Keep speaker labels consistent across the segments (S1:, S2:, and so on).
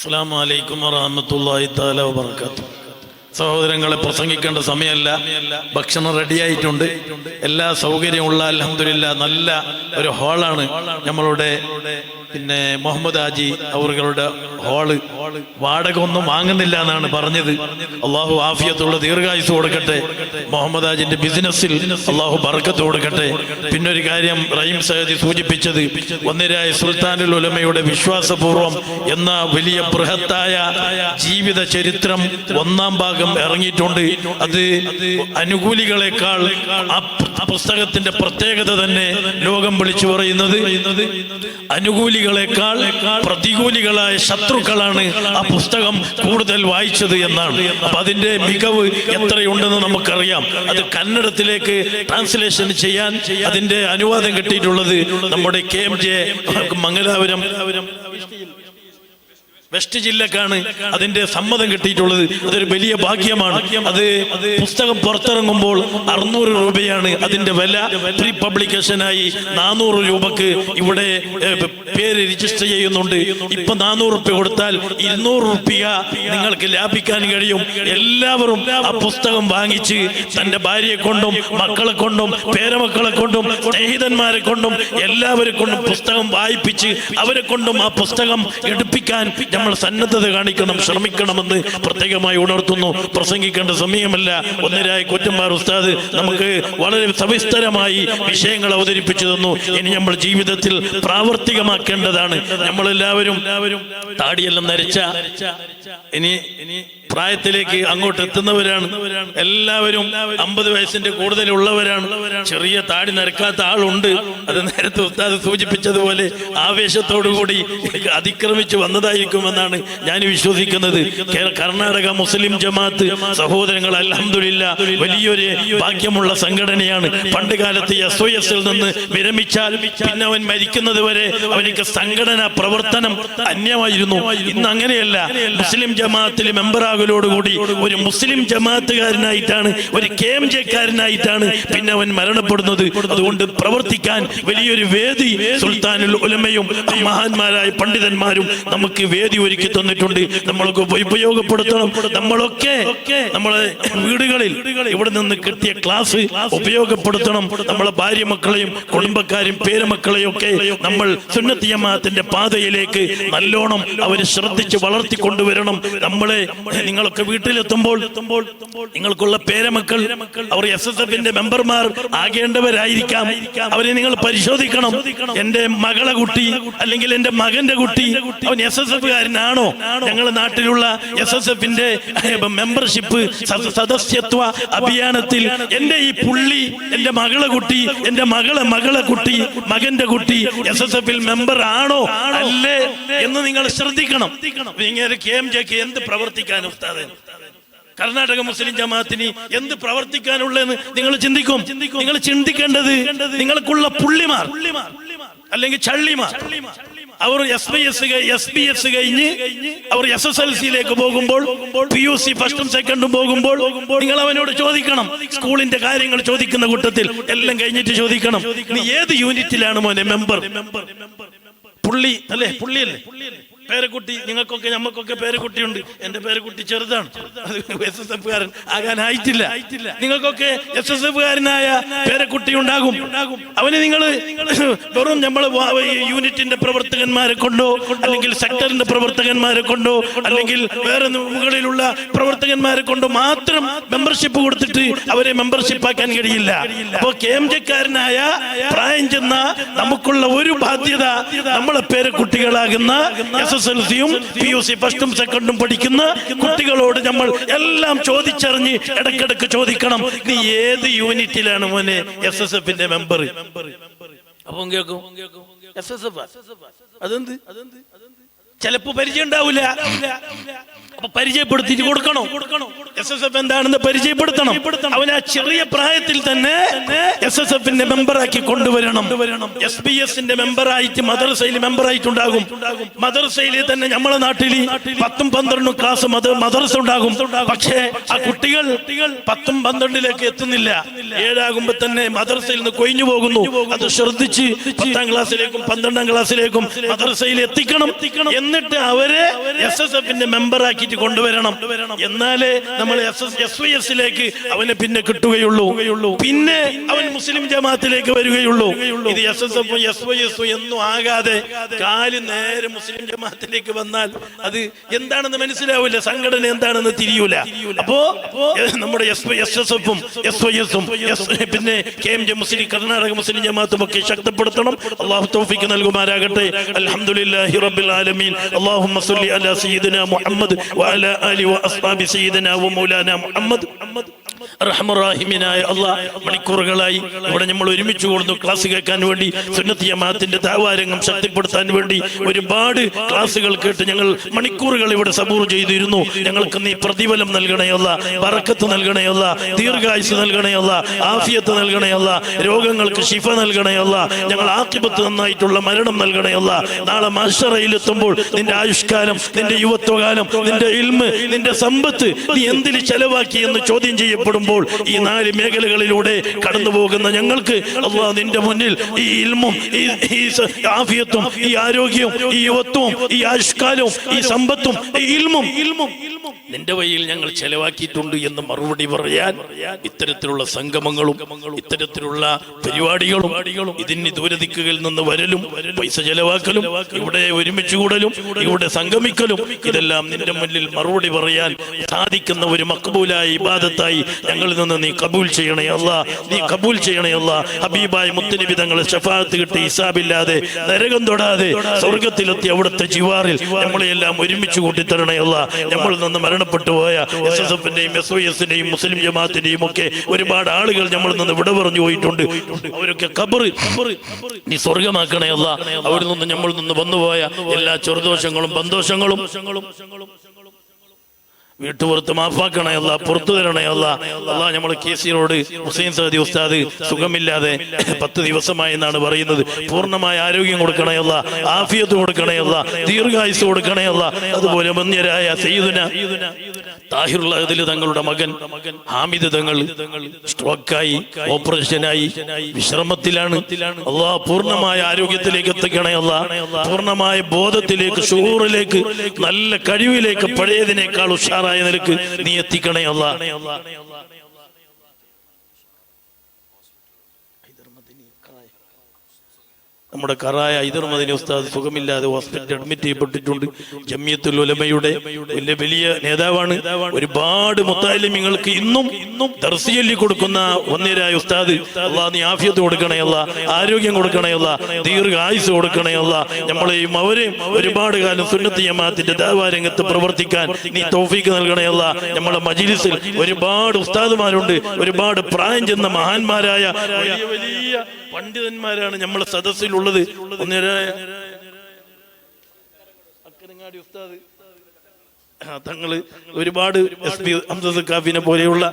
S1: അസ്സാം വലൈക്കും വറഹമത്തല്ലാഹി താല വബർക്കാത്തു സഹോദരങ്ങളെ പ്രസംഗിക്കേണ്ട സമയമല്ല. ഭക്ഷണം റെഡിയായിട്ടുണ്ട് എല്ലാ സൗകര്യമുള്ള അലഹമില്ല നല്ല ഒരു ഹാളാണ് നമ്മളുടെ പിന്നെ മുഹമ്മദ് ഹാജി അവരുടെ ഹാൾ വാടക ഒന്നും വാങ്ങുന്നില്ല എന്നാണ് പറഞ്ഞത്. അള്ളാഹു ആഫിയത്തുള്ള ദീർഘായുസ് കൊടുക്കട്ടെ. മുഹമ്മദ് ആജിന്റെ ബിസിനസ്സിൽ അള്ളാഹു ബർക്കത്ത് കൊടുക്കട്ടെ. പിന്നൊരു കാര്യം റഹീം സഹദി സൂചിപ്പിച്ചത് ഒന്നിരായ സുൽത്താനുൽ ഉലമയുടെ വിശ്വാസപൂർവം എന്ന വലിയ ബൃഹത്തായ ജീവിത ചരിത്രം ഒന്നാം ഭാഗം ഇറങ്ങിയിട്ടുണ്ട്. അത് അനുകൂലികളെക്കാൾ ആ പുസ്തകത്തിന്റെ പ്രത്യേകത തന്നെ ലോകം വിളിച്ചു പറയുന്നത്. അനുകൂലികളെക്കാൾ പ്രതികൂലികളായ ശത്രുക്കളാണ് ആ പുസ്തകം കൂടുതൽ വായിച്ചത് എന്നാണ്. അപ്പൊ അതിന്റെ മികവ് എത്രയുണ്ടെന്ന് നമുക്കറിയാം. അത് കന്നഡത്തിലേക്ക് ട്രാൻസ്ലേഷൻ ചെയ്യാൻ അതിന്റെ അനുവാദം കിട്ടിയിട്ടുള്ളത് നമ്മുടെ K M J Mangalapuram west ജില്ലക്കാണ് അതിന്റെ സമ്മതം കിട്ടിയിട്ടുള്ളത്. അതൊരു വലിയ ഭാഗ്യമാണ്. അത് പുസ്തകം പുറത്തിറങ്ങുമ്പോൾ അറുന്നൂറ് രൂപയാണ് അതിന്റെ വില. പ്രീ പബ്ലിക്കേഷനായി നാനൂറ് രൂപക്ക് ഇവിടെ പേര് രജിസ്റ്റർ ചെയ്യുന്നുണ്ട്. ഇപ്പൊ നാനൂറ് റുപ്യ കൊടുത്താൽ ഇരുന്നൂറ് റുപ്യ നിങ്ങൾക്ക് ലാഭിക്കാൻ കഴിയും. എല്ലാവരും ആ പുസ്തകം വാങ്ങിച്ച് തന്റെ ഭാര്യയെ കൊണ്ടും മക്കളെ കൊണ്ടും പേരമക്കളെ കൊണ്ടും സ്നേഹിതന്മാരെ കൊണ്ടും എല്ലാവരെ കൊണ്ടും പുസ്തകം വായിപ്പിച്ച് അവരെ കൊണ്ടും ആ പുസ്തകം എടുപ്പിക്കാൻ നമ്മൾ സന്നദ്ധത കാണിക്കണം ശ്രമിക്കണമെന്ന് പ്രത്യേകമായി ഉണർത്തുന്നു. പ്രസംഗിക്കേണ്ട സമയമല്ല. ഒന്നരായ കുറ്റന്മാർ ഉസ്താദ് നമുക്ക് വളരെ സവിസ്തരമായി വിഷയങ്ങൾ അവതരിപ്പിച്ചു തന്നു. ഇനി നമ്മൾ ജീവിതത്തിൽ പ്രാവർത്തികമാക്കേണ്ടതാണ്. നമ്മളെല്ലാവരും താടിയെല്ലാം നരച്ച ഇനി ഇനി പ്രായത്തിലേക്ക് അങ്ങോട്ട് എത്തുന്നവരാണ്. എല്ലാവരും അമ്പത് വയസ്സിന്റെ കൂടുതൽ ഉള്ളവരാണ്. ചെറിയ താടി നരക്കാത്ത ആളുണ്ട്. അത് നേരത്തെ ഉസ്താദ് സൂചിപ്പിച്ചതുപോലെ ആവേശത്തോടുകൂടി അതിക്രമിച്ചു വന്നതായിരിക്കുമെന്നാണ് ഞാൻ വിശ്വസിക്കുന്നത്. കർണാടക മുസ്ലിം ജമാഅത്ത് സഹോദരങ്ങൾ അലഹമില്ല വലിയൊരു ഭാഗ്യമുള്ള സംഘടനയാണ്. പണ്ട് കാലത്ത് എസ് ഒ എസിൽ നിന്ന് വിരമിച്ചാൽ പിന്നെ അവൻ മരിക്കുന്നത് വരെ അവനിക്ക് സംഘടനാ പ്രവർത്തനം അന്യമായിരുന്നു. ഇന്ന് അങ്ങനെയല്ല. മുസ്ലിം ജമാഅത്തിൽ മെമ്പറാകലോടുകൂടി ഒരു മുസ്ലിം ജമാഅത്തുകാരനായിട്ടാണ് ഒരു കെ എം ജെക്കാരനായിട്ടാണ് പിന്നെ അവൻ മരണപ്പെടുന്നത്. അതുകൊണ്ട് പ്രവർത്തിക്കാൻ വലിയൊരു വേദി സുൽത്താനുൽ ഉലമയും മഹാന്മാരായ പണ്ഡിതന്മാരും നമുക്ക് വേദി ഒരുക്കി തന്നിട്ടുണ്ട്. നമ്മൾക്ക് ഉപയോഗപ്പെടുത്തണം. നമ്മളൊക്കെ നമ്മളെ വീടുകളിൽ ഇവിടെ നിന്ന് കിട്ടിയ ക്ലാസ് ഉപയോഗപ്പെടുത്തണം. നമ്മളെ ഭാര്യ മക്കളെയും കുടുംബക്കാരും പേരമക്കളെയും ഒക്കെ നമ്മൾ സുന്നത്തിയമാത്തിന്റെ പാതയിലേക്ക് നല്ലോണം അവരെ ശ്രദ്ധിച്ച് വളർത്തിക്കൊണ്ടുവരണം. നമ്മളെ നിങ്ങളൊക്കെ വീട്ടിലെത്തുമ്പോൾ നിങ്ങൾക്കുള്ള പേരമക്കൾ അവർ എസ് എസ് എഫിന്റെ മെമ്പർമാർ ആകേണ്ടവരായിരിക്കാം. അവരെ നിങ്ങൾ പരിശോധിക്കണം. എന്റെ മകളെ കുട്ടി അല്ലെങ്കിൽ എന്റെ മകന്റെ കുട്ടി അവൻ എസ് എസ് എഫുകാരനാണോ ഞങ്ങളുടെ നാട്ടിലുള്ള എസ് എസ് എഫിന്റെ മെമ്പർഷിപ്പ് സദസ്യത്വ അഭിയാനത്തിൽ എന്റെ ഈ പുള്ളി എന്റെ മകളെ കുട്ടി എന്റെ മകളെ മകളെ കുട്ടി മകന്റെ കുട്ടി എസ് എസ് എഫിൽ മെമ്പർ ആണോ അല്ലേ? എന്ന് നിങ്ങൾ ശ്രദ്ധിക്കണം. ഇങ്ങനെ കെ എം എന്ത് പ്രവർത്തിക്കാൻ ഉസ്താദ്. കർണാടക മുസ്ലിം ജമാഅത്തിന് എന്ത് പ്രവർത്തിക്കാനുള്ളതെന്ന് നിങ്ങൾ ചിന്തിക്കും. നിങ്ങൾ ചിന്തിക്കേണ്ടത് നിങ്ങൾക്കുള്ള പുള്ളിമാർ അല്ലെങ്കിൽ ചള്ളിമാർ. അവർ S B S S B S കഴിഞ്ഞ് അവർ എസ് എസ് എൽ സിയിലേക്ക് പോകുമ്പോൾ പി യു സി ഫസ്റ്റും സെക്കൻഡും പോകുമ്പോൾ നിങ്ങൾ അവനോട് ചോദിക്കണം. സ്കൂളിന്റെ കാര്യങ്ങൾ ചോദിക്കുന്ന കൂട്ടത്തിൽ എല്ലാം കഴിഞ്ഞിട്ട് ചോദിക്കണം. ഏത് യൂണിറ്റിലാണ് മോനെ മെമ്പർ പുള്ളി അല്ലേ? പുള്ളിയല്ലേ? പേരക്കുട്ടി നിങ്ങൾക്കൊക്കെ ഞമ്മക്കൊക്കെ പേരക്കുട്ടിയുണ്ട്. എന്റെ പേരക്കുട്ടി ചെറുതാണ്. എസ് എസ് എഫ് കാരൻ ആകാനായിട്ടില്ല. നിങ്ങൾക്കൊക്കെ എസ് എസ് എഫ് കാരനായ പേരക്കുട്ടി ഉണ്ടാകും. അവന് നിങ്ങൾ വെറും നമ്മൾ യൂണിറ്റിന്റെ പ്രവർത്തകന്മാരെ കൊണ്ടോ അല്ലെങ്കിൽ സെക്ടറിന്റെ പ്രവർത്തകന്മാരെ കൊണ്ടോ അല്ലെങ്കിൽ വേറെ മുകളിലുള്ള പ്രവർത്തകന്മാരെ കൊണ്ടോ മാത്രം മെമ്പർഷിപ്പ് കൊടുത്തിട്ട് അവരെ മെമ്പർഷിപ്പ് ആക്കാൻ കഴിയില്ല. അപ്പോ കെ എം ജെക്കാരനായ പ്രായം ചെന്ന നമുക്കുള്ള ഒരു ബാധ്യത നമ്മളെ പേരക്കുട്ടികളാകുന്ന S S P U C ഫസ്റ്റും സെക്കൻഡും പഠിക്കുന്ന കുട്ടികളോട് നമ്മൾ എല്ലാം ചോദിച്ചറിഞ്ഞ് ഇടക്കിടക്ക് ചോദിക്കണം നീ ഏത് യൂണിറ്റിലാണ് മോനെ എസ് എസ് എഫിന്റെ മെമ്പർ അപ്പം കേൾക്കും. എസ് എസ് എഫ് അതെന്ത്? ചിലപ്പോ പരിചയം ഉണ്ടാവില്ല. അപ്പൊ പരിചയപ്പെടുത്തി കൊടുക്കണോ? എസ് എസ് എഫ് എന്താണെന്ന് പരിചയപ്പെടുത്തണം. അവൻ ആ ചെറിയ പ്രായത്തിൽ തന്നെ എസ് എസ് എഫിന്റെ മെമ്പറാക്കി കൊണ്ടുവരണം. എസ് ബി എസിന്റെ മെമ്പറായിട്ട് മദർസയിൽ മെമ്പറായിട്ടുണ്ടാകും മദർസയിൽ തന്നെ നമ്മളെ നാട്ടിൽ പത്തും പന്ത്രണ്ടും ക്ലാസ് മദർസ ഉണ്ടാകും. പക്ഷേ ആ കുട്ടികൾ പത്തും പന്ത്രണ്ടിലേക്ക് എത്തുന്നില്ല. ഏഴാകുമ്പോ തന്നെ മദർസയിൽ നിന്ന് കൊഴിഞ്ഞു പോകുന്നു. അത് ശ്രദ്ധിച്ച് പത്താം ക്ലാസ്സിലേക്കും പന്ത്രണ്ടാം ക്ലാസ്സിലേക്കും മദർസയിൽ എത്തിക്കണം. എന്നിട്ട് അവരെ എസ് എസ് എഫിന്റെ മെമ്പർ ആക്കിയിട്ട് കൊണ്ടുവരണം. എന്നാലേ നമ്മൾ എസ് എസ് എസ് വൈ എസിലേക്ക് അവനെ പിന്നെ കിട്ടുകയുള്ളൂ. പിന്നെ അവൻ മുസ്ലിം ജമാഅത്തിലേക്ക് വരികയുള്ളൂ. ഇത് S S F S Y S എന്നും ആകാതെ കാൽ നേരെ മുസ്ലിം ജമാഅത്തിലേക്ക് വന്നാൽ അത് എന്താണെന്ന് മനസ്സിലാവില്ല. സംഘടന എന്താണെന്ന് തിരിയൂല. അപ്പോ നമ്മുടെ എസ് എസ് എസ് എഫും എസ് വൈ എസും പിന്നെ കെ എം ജെ മുസ്ലിം കർണാടക മുസ്ലിം ജമാഅത്തും ഒക്കെ ശക്തിപ്പെടുത്തണം. അള്ളാഹു തോഫിക്ക് നൽകുമാരാകട്ടെ അൽഹംദുലില്ലാഹി റബ്ബിൽ ആലമീൻ. അല്ലാഹുമ്മ സ്വല്ലി അലാ സയ്യിദിനാ മുഹമ്മദ് വഅലാ ആലി വഅസ്ഹാബി സയ്യിദിനാ വമൗലാനാ മുഹമ്മദ് റഹ്മറാഹിമിനായ അള്ളാഹ് മണിക്കൂറുകളായി ഇവിടെ നമ്മൾ ഒരുമിച്ച് കൂടുന്നു. ക്ലാസ് കേൾക്കാൻ വേണ്ടി സുന്നത്തി ജമാഅത്തിന്റെ താവാരംഗം ശക്തിപ്പെടുത്താൻ വേണ്ടി ഒരുപാട് ക്ലാസ്സുകൾ കേട്ട് ഞങ്ങൾ മണിക്കൂറുകൾ ഇവിടെ സബൂർ ചെയ്തിരുന്നു. ഞങ്ങൾക്ക് നീ പ്രതിഫലം നൽകണയല്ല പറക്കത്ത് നൽകണയല്ല ദീർഘായുസ് നൽകണയല്ല ആഫിയത്ത് നൽകണയല്ല രോഗങ്ങൾക്ക് ശിഫ നൽകണയല്ല ഞങ്ങൾ ആക്കിപത്ത് നന്നായിട്ടുള്ള മരണം നൽകണയല്ല നാളെ മാഷറയിലെത്തുമ്പോൾ നിന്റെ ആയുഷ്കാലം നിന്റെ യുവത്വകാലം നിന്റെ ഇൽമ് നിന്റെ സമ്പത്ത് നീ എന്തിന് ചെലവാക്കി എന്ന് ചോദ്യം ചെയ്യപ്പെടുമ്പോൾ ഈ നാല് മേഖലകളിലൂടെ കടന്നു പോകുന്ന ഞങ്ങൾക്ക് അള്ളാഹ് നിന്റെ മുന്നിൽ ഈ ഇൽമും ഈ ആഫിയത്തും ഈ ആരോഗ്യവും ഈ യുവത്വവും ഈ ആഷ്കാലവും ഈ സമ്പത്തും ഈ ഇൽമും ഇൽമും നിന്റെ വഴിയിൽ ഞങ്ങൾ ചെലവാക്കിയിട്ടുണ്ട് എന്ന് മറുപടി പറയാൻ ഇത്തരത്തിലുള്ള സംഗമങ്ങളും ഇത്തരത്തിലുള്ള പരിപാടികളും ഇതിന് ദൂരദിക്കുകളിൽ നിന്ന് വരലും പൈസ ചെലവാക്കലും ഇവിടെ ഒരുമിച്ച് കൂടലും ഇവിടെ സംഗമിക്കലും ഇതെല്ലാം നിന്റെ മുന്നിൽ മറുപടി പറയാൻ സാധിക്കുന്ന ഒരു മക്ബൂലായ ഇബാദത്തായി ഞങ്ങളിൽ നിന്ന് നീ കബൂൽ ചെയ്യണേ നീ കബൂൽ ചെയ്യണേ അല്ല. ഹബീബായ മുത്തനബി തങ്ങളെ ഷഫാത്ത് കിട്ടി ഹിസാബില്ലാതെ നരകം തൊടാതെ സ്വർഗത്തിലെത്തി അവിടുത്തെ ജിവാറിൽ നമ്മളെല്ലാം ഒരുമിച്ച് കൂട്ടിത്തരണേ അല്ല. നമ്മളിൽ നിന്ന് മരണപ്പെട്ടു പോയ എസ് എസ് എഫിന്റെയും എസ് വൈ എസിന്റെയും മുസ്ലിം ജമാഅത്തിന്റെയും ഒക്കെ ഒരുപാട് ആളുകൾ നമ്മൾ നിന്ന് വിട പറഞ്ഞു പോയിട്ടുണ്ട്. അവരൊക്കെ കബറ് നീ സ്വർഗമാക്കണേ അല്ല. അവരിൽ നിന്ന് നമ്മൾ നിന്ന് വന്നുപോയ എല്ലാ ചെറുദോഷങ്ങളും ബന്ധോഷങ്ങളും വീട്ടുപുറത്ത് മാഫാക്കണേ അല്ല പുറത്തു തരണേ അല്ല. അല്ല നമ്മൾ റോഡ് ഹുസൈൻ സഹദി ഉസ്താദ് സുഖമില്ലാതെ പത്ത് ദിവസമായി എന്നാണ് പറയുന്നത്. പൂർണമായ ആരോഗ്യം കൊടുക്കണേ അല്ല ആഫിയത്ത് കൊടുക്കണേ ദീർഘായുസ് കൊടുക്കണേ അല്ല. അതുപോലെ മന്യരായ സയ്യിദുന താഹിറുള്ളതിൽ തങ്ങളുടെ മകൻ ഹാമിദ് തങ്ങൾ സ്ട്രോക്കായി ഓപ്പറേഷനായി വിശ്രമത്തിലാണ്. അള്ളാഹ് പൂർണമായ ആരോഗ്യത്തിലേക്ക് എത്തിക്കണേ അല്ല. പൂർണമായ ബോധത്തിലേക്ക് ഷൂറിലേക്ക് നല്ല കഴിവിലേക്ക് പഴയതിനേക്കാൾ ഉഷാറായ നിലയ്ക്ക് നീ എത്തിക്കണേ അല്ല നമ്മുടെ കറായ ഐദർമദിനി ഉസ്താദ് സുഖമില്ലാതെ ഹോസ്പിറ്റലിൽ അഡ്മിറ്റ് ചെയ്യപ്പെട്ടിട്ടുണ്ട്. ജമ്മിയത്തുൽ ഉലമയുടെ വലിയ വലിയ നേതാവാണ്. ഒരുപാട് മുത്താലിമ്യങ്ങൾക്ക് ഇന്നും ഇന്നും ദർശിയല്ലി കൊടുക്കുന്ന ഒന്നേരായ ഉസ്താദ്. അള്ളാ നീ ആഫിയത്ത് കൊടുക്കണയല്ല ആരോഗ്യം കൊടുക്കണയല്ല ദീർഘായുസ് കൊടുക്കണയല്ല. നമ്മളെയും അവരെയും ഒരുപാട് കാലം സുന്നത്ത് ജമാഅത്തിന്റെ ദേവാരംഗത്ത് പ്രവർത്തിക്കാൻ നീ തോഫീക്ക് നൽകണയല്ല. നമ്മളെ മജിലിസിൽ ഒരുപാട് ഉസ്താദുമാരുണ്ട്. ഒരുപാട് പ്രായം ചെന്ന മഹാന്മാരായ വലിയ വലിയ പണ്ഡിതന്മാരാണ് നമ്മളെ അക്കരങ്ങാടി ഉസ്താദ് തങ്ങൾ ഒരുപാട് എസ് പി കാഫിനെ പോലെയുള്ള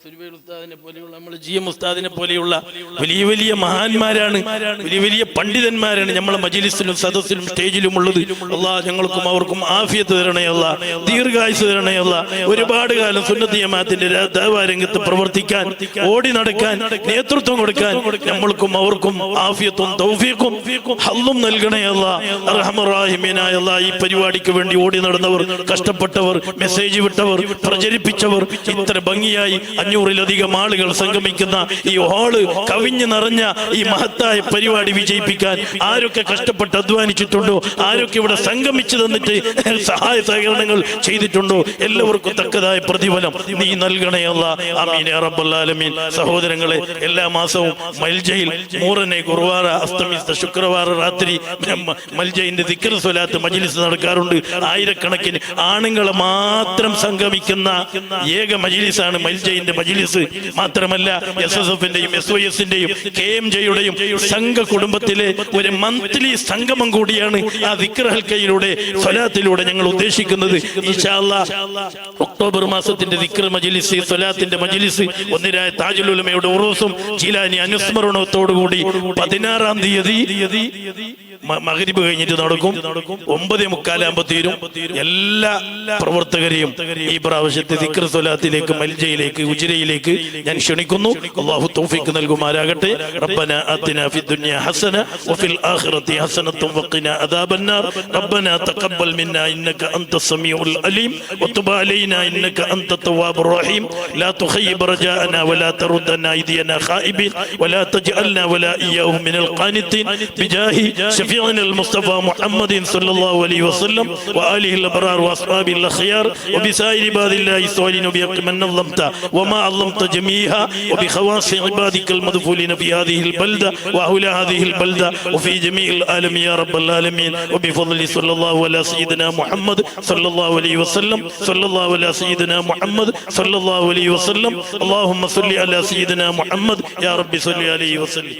S1: ഉസ്താദിനെ പോലെയുള്ള നമ്മൾ ജി എം ഉസ്താദിനെ പോലെയുള്ള വലിയ വലിയ മഹാന്മാരാണ് വലിയ വലിയ പണ്ഡിതന്മാരാണ് നമ്മളെ മജിലിസിലും സദസ്സിലും സ്റ്റേജിലും ഉള്ളത്. അല്ലാ ഞങ്ങൾക്കും അവർക്കും ആഫിയത്ത് തരണയല്ല ദീർഘായുസ് തരണയല്ല ഒരുപാട് കാലം സുന്നദ്ധിയമാത്തിന്റെ ജമാഅത്തിന്റെ പ്രവർത്തിക്കാൻ ഓടി നടക്കാൻ നേതൃത്വം കൊടുക്കാൻ നമ്മൾക്കും അവർക്കും ആഫിയത്തും തൗഫീഖും ഹല്ലും നൽകണയല്ല റഹ്മറാഹിമീനായല്ല ഈ പരിപാടിക്ക് വേണ്ടി ഓടി നടന്നവർ കഷ്ടപ്പെട്ടവർ മെസ്സേജ് വിട്ടവർ പ്രചരിപ്പിച്ചവർ ഇത്ര ഭംഗിയായി അഞ്ഞൂറിലധികം ആളുകൾ സംഗമിക്കുന്ന ഈ ഹാൾ കവിഞ്ഞു നിറഞ്ഞ ഈ മഹത്തായ പരിപാടി വിജയിപ്പിക്കാൻ ആരൊക്കെ കഷ്ടപ്പെട്ട് അധ്വാനിച്ചിട്ടുണ്ടോ? ആരൊക്കെ ഇവിടെ സംഗമിച്ചു തന്നിട്ട് സഹായ സഹകരണങ്ങൾ ചെയ്തിട്ടുണ്ടോ? എല്ലാവർക്കും തക്കതായ പ്രതിഫലം നീ നൽകണേ അല്ല. അമീൻ സഹോദരങ്ങളെ എല്ലാ മാസവും മൽജയിൽ മൂറനെ കുർവാറ അസ്തമിസ്ത ശുക്രവാറ രാത്രി മൽജയിന്റെ ദിക്കർ സ്വലാത്ത് മജ്ലിസ് നടക്കാറുണ്ട്. ആയിരക്കണക്കിന് ആണുങ്ങളെ മാത്രം സംഗമിക്കുന്ന ഏക മജിലിസാണ് മൽജയിന്റെ മജ്ലിസ് മാത്രമല്ല എസ് എസ് എഫിന്റെയും എസ് വൈ എസിന്റെയും കെ എം ജെയുടെയും സംഘ കുടുംബത്തിലെ ഒരു മന്ത്ലി സംഗമം കൂടിയാണ് ആ ദിക്ർ ഹൽക്കയിലൂടെ സ്വലാത്തിലൂടെ ഞങ്ങൾ ഉദ്ദേശിക്കുന്നത്. ഒക്ടോബർ മാസത്തിന്റെ ദിക്ർ മജിലിസ് സ്വലാത്തിന്റെ മജിലിസ് ഒന്നിരായ താജുലുലമയുടെ ഉറൂസും ജീലാനി അനുസ്മരണത്തോടുകൂടി പതിനാറാം തീയതി മകരിപ്പ് കഴിഞ്ഞിട്ട് നടക്കും. ഒമ്പതേ മുക്കാലാകുമ്പോ തീരും. എല്ലാ പ്രവർത്തകരെയും ഈ പ്രാവശ്യത്തെ ദിക്ർ സ്വലാത്തിലേക്ക് മൽജയിലേക്ക് ഉജിരയിലേക്ക് ഞാൻ ക്ഷണിക്കുന്നു അള്ളാഹു തൗഫീഖ് നൽകുമാരാകട്ടെ ربنا آتنا في الدنيا حسنة وفي الآخرة حسنة وقنا عذاب النار ربنا تقبل منا إنك أنت السميع العليم وتب علينا إنك أنت التواب الرحيم لا تخيب رجاءنا ولا تردنا أيدينا خائبين ولا تجعلنا ولا إياهم من القانتين بجاه شفيعنا المصطفى محمد صلى الله عليه وسلم وآله الأبرار وأصحابه الأخيار وبسائر عباد الله الصالحين وبحق من نظمت وما علمت جميعها وبخواص عبادك المدفولين في هذه البلدة وأهل هذه البلدة وفي جميع العالمين يا رب العالمين وبفضل صلى الله على سيدنا محمد صلى الله عليه وسلم صلى الله على سيدنا محمد صلى الله عليه وسلم اللهم صل على سيدنا محمد يا رب صل عليه وسلم